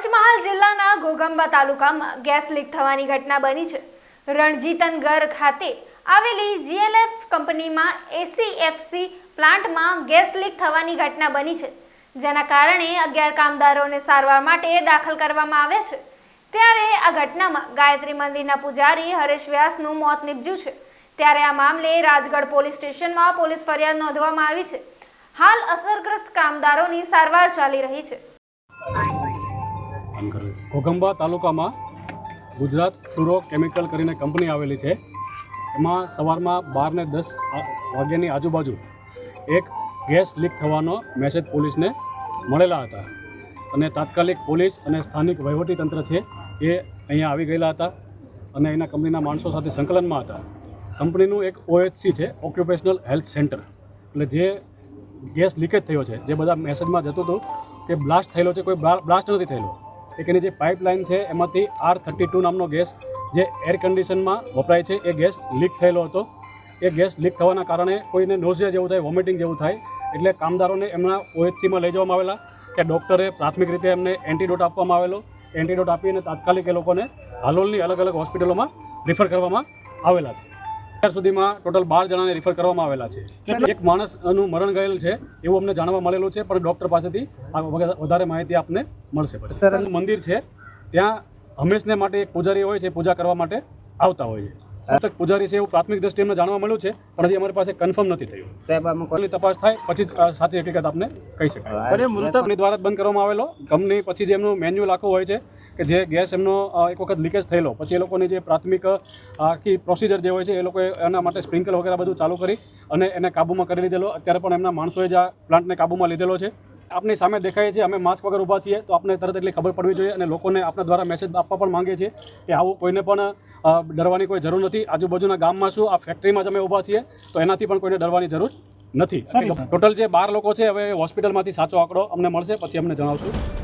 પંચમહાલ જિલ્લાના ઘોગંબા તાલુકામાં gas leak થવાની ઘટના બની છે. રણજીતનગર ખાતે આવેલી જીએલએફ કંપનીમાં એસીએફસી પ્લાન્ટમાં ગેસ લીક થવાની ઘટના બની છે. જેના કારણે અગિયાર કામદારોને સારવાર માટે દાખલ કરવામાં આવ્યા છે. ત્યારે આ ઘટનામાં ગાયત્રી મંદિરના પૂજારી હરેશ વ્યાસનું મોત નીપજ્યું છે. ત્યારે આ મામલે રાજગઢ પોલીસ સ્ટેશનમાં પોલીસ ફરિયાદ નોંધવામાં આવી છે. હાલ અસરગ્રસ્ત કામદારોની સારવાર ચાલી રહી છે. ઘોગંબા તાલુકામાં ગુજરાત ફ્લુરો કેમિકલ કરીને કંપની આવેલી છે. એમાં સવારમાં બાર ને દસ વાગ્યાની આજુબાજુ એક ગેસ લીક થવાનો મેસેજ પોલીસને મળેલા હતા. અને તાત્કાલિક પોલીસ અને સ્થાનિક વહીવટીતંત્ર છે એ અહીંયા આવી ગયેલા હતા અને એના કંપનીના માણસો સાથે સંકલનમાં હતા. કંપનીનું એક ઓએચસી છે ઓક્યુપેશનલ હેલ્થ સેન્ટર એટલે જે ગેસ લીકેજ થયો છે, જે બધા મેસેજમાં જતું હતું, તે બ્લાસ્ટ થયેલો છે, કોઈ બ્લાસ્ટ નથી થયેલો. એની જે પાઇપલાઇન છે, એમાંથી આર થર્ટી ટુ નામનો ગેસ જે એર કન્ડિશનમાં વપરાય છે, એ ગેસ લીક થયેલો હતો. એ ગેસ લીક થવાના કારણે કોઈને નોઝિયા જેવું થાય વોમિટિંગ જેવું થાય, એટલે કામદારોને એમના ઓએચસીમાં લઈ જવામાં આવેલા કે ડૉક્ટરે પ્રાથમિક રીતે એમને એન્ટીડોટ આપવામાં આવેલો. એન્ટીડોટ આપીને તાત્કાલિક એ લોકોને હાલોલની અલગ અલગ હોસ્પિટલોમાં રિફર કરવામાં આવેલા છે. અત્યાર સુધીમાં ટોટલ બાર જણાને રિફર કરવામાં આવેલા છે. એક માણસનું મરણ ગયેલ છે એવું અમને જાણવા મળેલું છે પણ ડૉક્ટર પાસેથી વધારે માહિતી આપને મળશે મંદિર છે ત્યાં હંમેશને માટે એક પૂજારી હોય છે પૂજા કરવા માટે આવતા હોય છે. પૂજારી છે એવું પ્રાથમિક દ્રષ્ટિએ અમને જાણવા મળ્યું છે પણ હજી અમારી પાસે કન્ફર્મ નથી થયું. સાહેબ આમાં કોઈ તપાસ થાય પછી સાચી હકીકત આપને કહી શકાય. અરે મૃતક દ્વારા જ બંધ કરવામાં આવેલો. કંપની પછી જે એમનું મેન્યુઅલ આખું હોય છે. કે જે ગેસ એમનો એક વખત લીકેજ થયેલો. પછી એ લોકોની જે પ્રાથમિક આખી પ્રોસિજર જે હોય છે એ લોકોએ એના માટે સ્પ્રિંકલ વગેરે બધું ચાલુ કરી અને એને કાબૂમાં કરી લીધેલો. અત્યારે પણ એમના માણસોએ જ આ પ્લાન્ટને કાબૂમાં લીધેલો છે. આપની સામે દેખાય છે અમે માસ્ક વગર ઊભા છીએ તો આપણે તરત એટલી ખબર પડવી જોઈએ અને લોકોને આપણા દ્વારા મેસેજ આપવા પણ માંગીએ છીએ કે આવું કોઈને પણ ડરવાની કોઈ જરૂર નથી. આજુબાજુના ગામમાં શું આ ફેક્ટરીમાં જ અમે ઊભા છીએ તો એનાથી પણ કોઈને ડરવાની જરૂર નથી. ટોટલ જે બાર લોકો છે હવે હોસ્પિટલમાંથી સાચો આંકડો અમને મળશે પછી અમને જણાવશું.